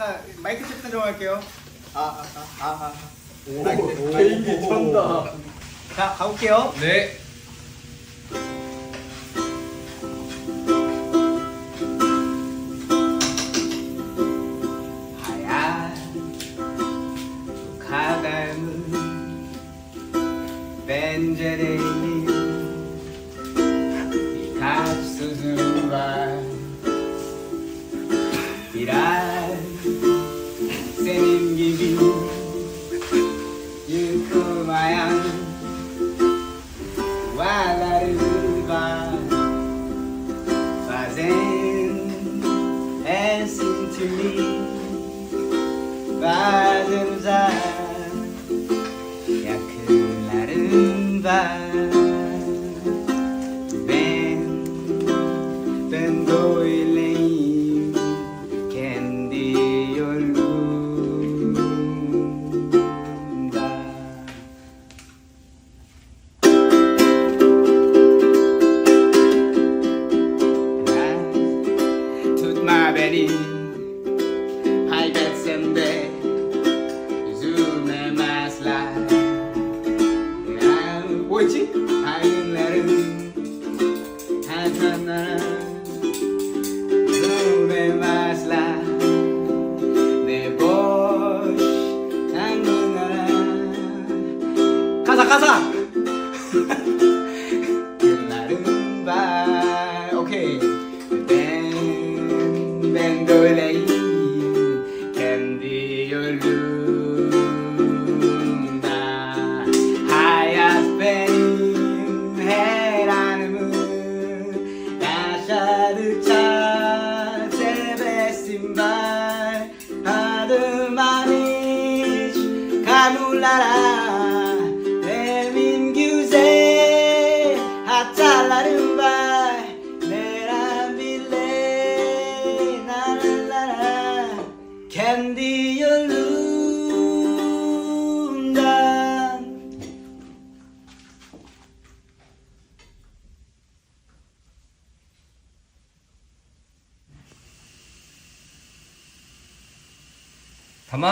아까 마이크 체크 좀 할게요. 아, 아, 아, 아. 오, 개인기 쩐다. 자, 가볼게요. 네. 하얀 이 가수수와 이란 essa intimidade vai usar e a clarimba ben ben doilim beni. Kaybetsem de üzülmem asla Bu için hainlerim Hatanlara Ne boş tanrılara Kaza kaza! 신발 아드마니시 가물라라 에민규세 하짤라른발 네라빌레 나랄라라 캔디 다만